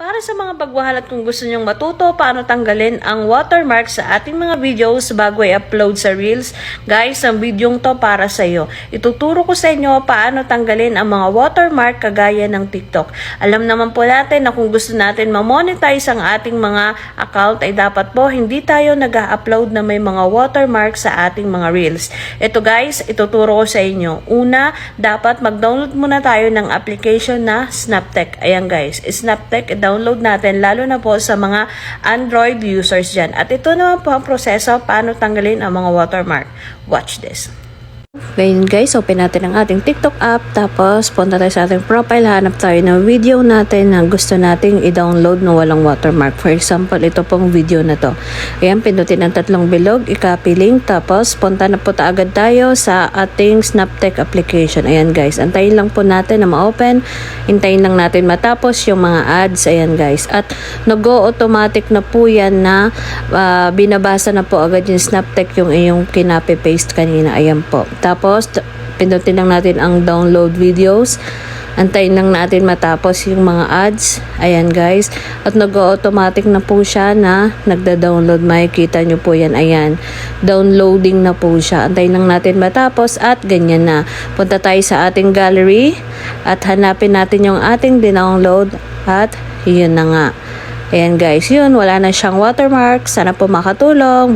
Para sa mga bagwahal at kung gusto nyong matuto paano tanggalin ang watermark sa ating mga videos bago i-upload sa Reels, guys, ang videong to para sa iyo. Ituturo ko sa inyo paano tanggalin ang mga watermark kagaya ng TikTok. Alam naman po natin na kung gusto natin ma-monetize ang ating mga account ay dapat po hindi tayo nag-upload na may mga watermark sa ating mga Reels. Ito guys, ituturo ko sa inyo. Una, dapat mag-download muna tayo ng application na Snaptech. Ayan guys, Snaptech, download natin lalo na po sa mga Android users dyan. At ito naman po ang proseso paano tanggalin ang mga watermark. Watch this. Ngayon guys, open natin ang ating TikTok app. Tapos, punta tayo sa ating profile. Hanap tayo ng video natin na gusto nating i-download na walang watermark. For example, ito pong video na to. Ayan, pindutin ang tatlong bilog. I-copy link. Tapos, punta na po ta agad tayo sa ating Snaptech application. Ayan guys, antayin lang po natin na ma-open. Hintayin lang natin matapos yung mga ads. Ayan guys. At nag-go automatic na po yan na ah, binabasa na po agad yung Snaptech yung iyong kinape-paste kanina. Ayan po. Tapos, t- pindutin lang natin ang download videos. Antayin lang natin matapos yung mga ads. Ayan guys. At nag-automatic na po siya na nagda-download. Makikita nyo po yan. Ayan. Downloading na po siya. Antayin lang natin matapos at ganyan na. Punta tayo sa ating gallery at hanapin natin yung ating dinownload at yun na nga. Ayan guys, yun. Wala na siyang watermark. Sana po makatulong.